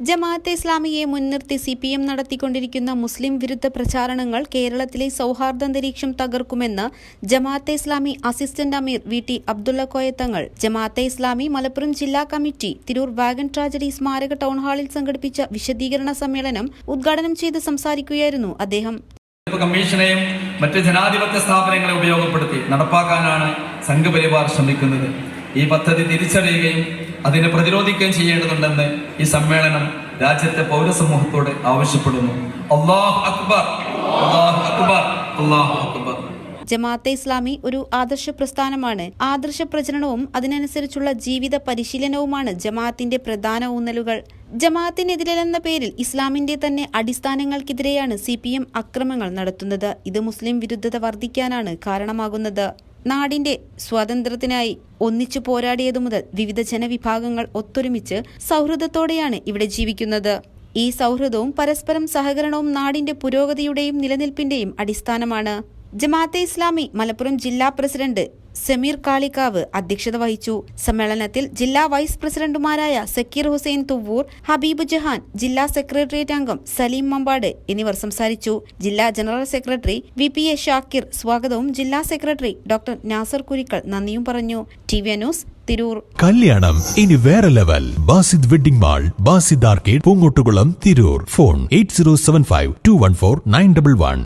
Jamaate ഇസ്ലാമിയെ മുൻനിർത്തി C P M നടത്തിക്കൊണ്ടിരിക്കുന്ന മുസ്ലിം വിരുദ്ധ പ്രചാരണങ്ങൾ കേരളത്തിലെ സൗഹാർദ്ദാന്തരീക്ഷം തകർക്കുമെന്ന് Jamaate Islami assistant Amir V T Abdulla Koyathangal Jamaate Islami Malappuram ജില്ലാ കമ്മിറ്റി തിരൂർ വാഗൻ ട്രാജഡി സ്മാരക ടൗൺ ഹാളിൽ സംഘടിപ്പിച്ച വിശദീകരണ സമ്മേളനം ഉദ്ഘാടനം ചെയ്ത് സംസാരിക്കുകയായിരുന്നു അദ്ദേഹം. കമ്മീഷനെയും മറ്റ് ജനാധിപത്യ സ്ഥാപനങ്ങളെ ഉപയോഗപ്പെടുത്തി നടപ്പാക്കാനാണ് സംഘപരിവാർ ശ്രമിക്കുന്നത്. ഈ പദ്ധതി തിരിച്ചറിയുകയും അതിനെ പ്രതിരോധിക്കുകയും ചെയ്യേണ്ടതുണ്ടെന്ന് ഈ സമ്മേളനം രാജ്യത്തെ പൗരസമൂഹത്തോട് ആവശ്യപ്പെടുന്നു. അക്ബർ. അക്ബർ. അക്ബർ. ജമാഅത്തെ ഇസ്ലാമി ഒരു ആദർശ പ്രസ്ഥാനമാണ്. ആദർശ പ്രചരണവും അതിനനുസരിച്ചുള്ള ജീവിത പരിശീലനവുമാണ് ജമാഅത്തിന്റെ പ്രധാന ഊന്നലുകൾ. ജമാഅത്തിനെതിരെന്ന പേരിൽ ഇസ്ലാമിന്റെ തന്നെ അടിസ്ഥാനങ്ങൾക്കെതിരെയാണ് സി പി എം അക്രമങ്ങൾ നടത്തുന്നത്. ഇത് മുസ്ലിം വിരുദ്ധത വർദ്ധിക്കാനാണ് കാരണമാകുന്നത്. നാടിന്റെ സ്വാതന്ത്ര്യത്തിനായി ഒന്നിച്ചു പോരാടിയതു മുതൽ വിവിധ ജനവിഭാഗങ്ങൾ ഒത്തൊരുമിച്ച് സൗഹൃദത്തോടെയാണ് ഇവിടെ ജീവിക്കുന്നത്. ഈ സൗഹൃദവും പരസ്പരം സഹകരണവും നാടിന്റെ പുരോഗതിയുടെയും നിലനിൽപ്പിന്റെയും അടിസ്ഥാനമാണ്. ജമാഅത്തെ ഇസ്ലാമി മലപ്പുറം ജില്ലാ പ്രസിഡന്റ് സമീർ കാളിക്കാവ് അധ്യക്ഷത വഹിച്ചു. സമ്മേളനത്തിൽ ജില്ലാ വൈസ് പ്രസിഡന്റുമാരായ സക്കീർ ഹുസൈൻ തുവ്വൂർ ഹബീബ് ജഹാൻ ജില്ലാ സെക്രട്ടേറിയറ്റ് അംഗം സലീം മമ്പാട് എന്നിവർ സംസാരിച്ചു. ജില്ലാ general secretary V P A Shakir സ്വാഗതവും ജില്ലാ സെക്രട്ടറി ഡോക്ടർ നാസർ കുരിക്കൾ നന്ദിയും പറഞ്ഞു. T V news Tirur. കല്യാണം ഇനി വേറെ level. Basid wedding mall Basid arcade Poongottukulam Tirur. Phone eight zero seven five two one four nine double one.